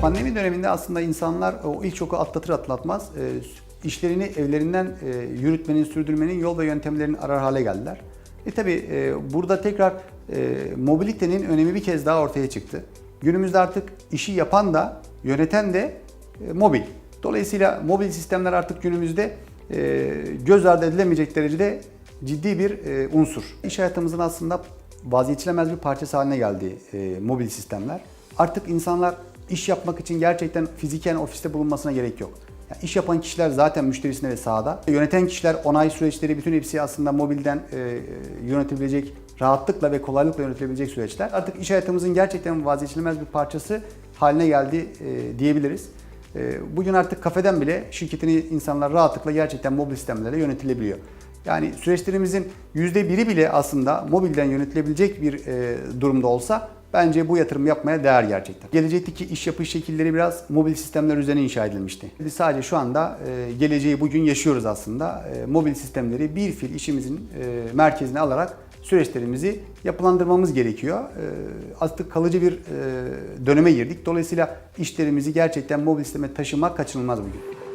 Pandemi döneminde aslında insanlar o ilk şoku atlatır atlatmaz e, işlerini evlerinden e, yürütmenin, sürdürmenin yol ve yöntemlerini arar hale geldiler. E tabi burada tekrar e, mobilitenin önemi bir kez daha ortaya çıktı. Günümüzde artık işi yapan da yöneten de e, mobil. Dolayısıyla mobil sistemler artık günümüzde e, göz ardı edilemeyecek derecede ciddi bir e, unsur. İş hayatımızın aslında vazgeçilemez bir parçası haline geldi e, mobil sistemler. Artık insanlar iş yapmak için gerçekten fiziken ofiste bulunmasına gerek yok. Yani iş yapan kişiler zaten müşterisine ve sahada. Yöneten kişiler onay süreçleri bütün hepsi aslında mobilden e, yönetebilecek rahatlıkla ve kolaylıkla yönetilebilecek süreçler. Artık iş hayatımızın gerçekten vazgeçilemez bir parçası haline geldi e, diyebiliriz. E, bugün artık kafeden bile şirketini insanlar rahatlıkla gerçekten mobil sistemlerle yönetilebiliyor. Yani süreçlerimizin %1'i bile aslında mobilden yönetilebilecek bir e, durumda olsa bence bu yatırım yapmaya değer gerçekten. Gelecekteki iş yapış şekilleri biraz mobil sistemler üzerine inşa edilmişti. Biz sadece şu anda e, geleceği bugün yaşıyoruz aslında. E, mobil sistemleri bir fil işimizin merkezine alarak süreçlerimizi yapılandırmamız gerekiyor. Artık kalıcı bir döneme girdik. Dolayısıyla işlerimizi gerçekten mobil sisteme taşımak kaçınılmaz bugün.